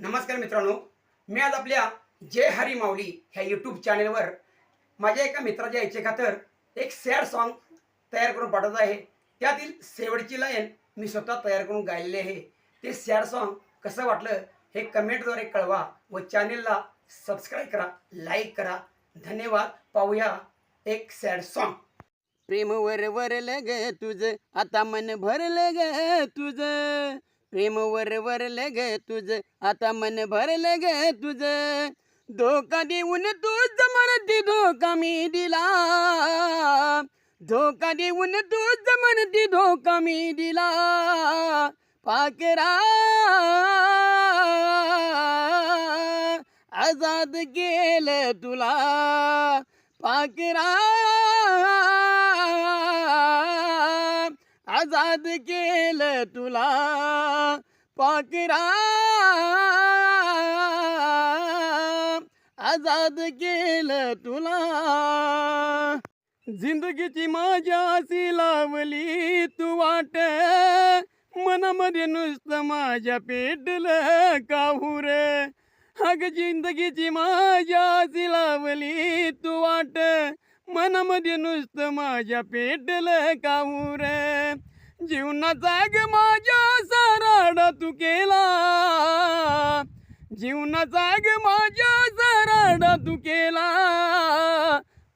नमस्कार मित्रांनो. मी आज आपल्या जय हरी माऊली ह्या यूट्यूब चॅनेलवर माझ्या एका मित्राच्या याचे खातर एक सॅड सॉन्ग तयार करून पाठवत आहे. त्यातील शेवटची लाईन मी स्वतः तयार करून गायलेली आहे. ते सॅड सॉन्ग कसं वाटलं हे कमेंटद्वारे कळवा व चॅनेलला सबस्क्राईब करा लाईक करा. धन्यवाद. पाहूया एक सॅड सॉन्ग प्रेम वर वर ग तुझ आता मन भरलं ग तुझ. प्रेम वर वरलं ग तुझ आता मन भरलं ग तुझ. धोका देऊन तूच म्हणती धोका मी दिला. धोका देऊन तूच म्हणती धोका मी दिला. पाकरा आजाद केलं तुला. पाकरा आजाद केलं तुला. पाकरा. आजाद केलं तुला. जिंदगीची माझ्या अशी लावली तू वाट. मनामध्ये नुसतं माझ्या पेटलं काहूर. अग जिंदगीची माझ्या अशी लावली तू वाट. मनामध्ये नुसतं माझ्या पेटलं काहूर. जीवनाचा ग माझ्या साराडा तू केला. जीवनाचा ग माझ्या साराडा तू केला.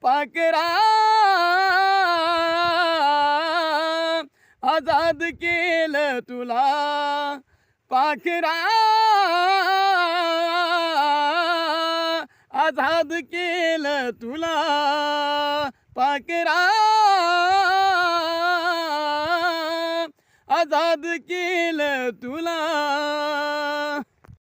पाकरा. आजाद केलं तुला. पाखरा आजाद केलं तुला. पाकरा. आजाद केलं तुला.